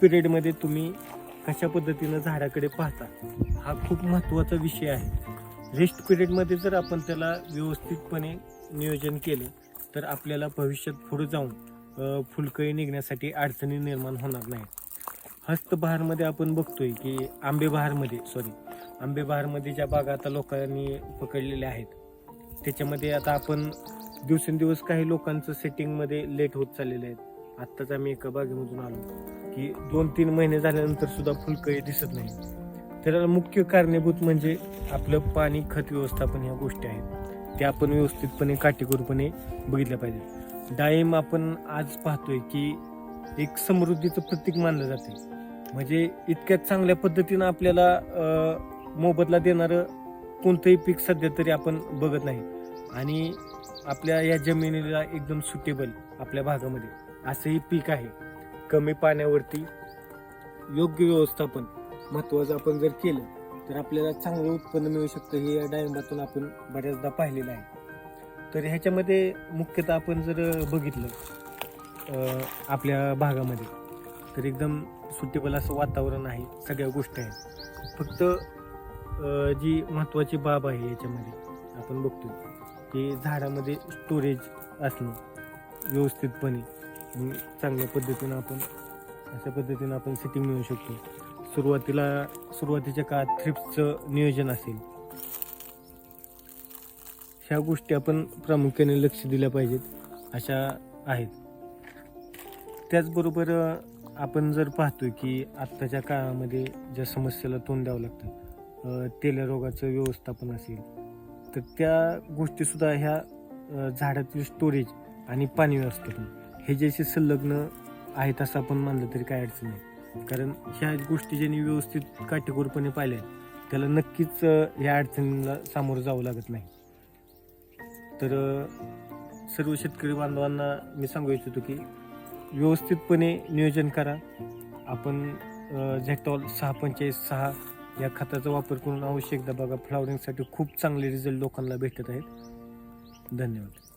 पिरियडमध्ये तुम्ही कशा पद्धतीनं झाडाकडे पाहता हा खूप महत्त्वाचा विषय आहे. रेस्ट पिरियडमध्ये जर आपण त्याला व्यवस्थितपणे नियोजन केलं तर आपल्याला भविष्यात पुढे जाऊन फुलकळी निघण्यासाठी अडचणी निर्माण होणार नाही हस्तबहारमध्ये आपण बघतोय की आंबेबहारमध्ये सॉरी आंबेबहारमध्ये ज्या बागा आता लोकांनी पकडलेल्या आहेत त्याच्यामध्ये आता आपण दिवसेंदिवस काही लोकांचं सेटिंगमध्ये लेट होत चाललेलं आहेत आत्ताच आम्ही एका बागेमधून आलो. की दोन तीन महिने झाल्यानंतर सुद्धा फुलकळी दिसत नाही. त्याला मुख्य कारणीभूत म्हणजे आपलं पाणी खत व्यवस्थापन ह्या गोष्टी आहेत. त्या आपण व्यवस्थितपणे काटेकोरपणे बघितल्या पाहिजे डाळिंब आपण आज पाहतोय की एक समृद्धीचं प्रतीक मानलं जाते. म्हणजे इतक्या चांगल्या पद्धतीनं आपल्याला मोबदला देणारं कोणतंही पीक सध्या तरी आपण बघत नाही. आणि आपल्या या जमिनीला एकदम सुटेबल आपल्या भागामध्ये. असंही पीक आहे. कमी पाण्यावरती योग्य व्यवस्थापन महत्वाचं आपण जर केलं तर आपल्याला चांगलं उत्पन्न मिळू शकतं हे या डाळिंबातून आपण बऱ्याचदा पाहिलेलं आहे. तर ह्याच्यामध्ये मुख्यतः आपण जर बघितलं आपल्या भागामध्ये तर एकदम सुटेबल असं वातावरण आहे सगळ्या गोष्टी आहेत. फक्त जी महत्त्वाची बाब आहे याच्यामध्ये आपण बघतो की झाडामध्ये स्टोरेज असणं व्यवस्थितपणे आणि चांगल्या पद्धतीनं आपण अशा पद्धतीनं आपण सेटिंग मिळू शकतो. सुरुवातीला सुरुवातीच्या काळात थ्रिप्सचं नियोजन असेल. ह्या गोष्टी आपण प्रामुख्याने लक्ष दिल्या पाहिजेत अशा आहेत. त्याचबरोबर आपण जर पाहतो की आत्ताच्या काळामध्ये ज्या समस्येला तोंड द्यावं लागतं तेलरोगाचं तेल्या रोगाचं व्यवस्थापन असेल तर त्या गोष्टीसुद्धा ह्या झाडातील स्टोरेज आणि पाणी. व्यवस्थापन हे जसे संलग्न आहेत असं आपण मानलं तरी काय अडचण नाही. कारण ह्या गोष्टी ज्यांनी व्यवस्थित काटेकोरपणे पाहिल्या त्याला नक्कीच ह्या अडचणीला सामोरं जावं लागत नाही. तर सर्व शेतकरी बांधवांना मी सांगू इच्छितो की व्यवस्थितपणे नियोजन करा. आपण झेटॉल सहा पंचेचाळीस सहा या खताचा वापर करून आवश्यक दबागा बघा. फ्लॉवरिंगसाठी खूप चांगले रिझल्ट लोकांना भेटत आहेत. धन्यवाद.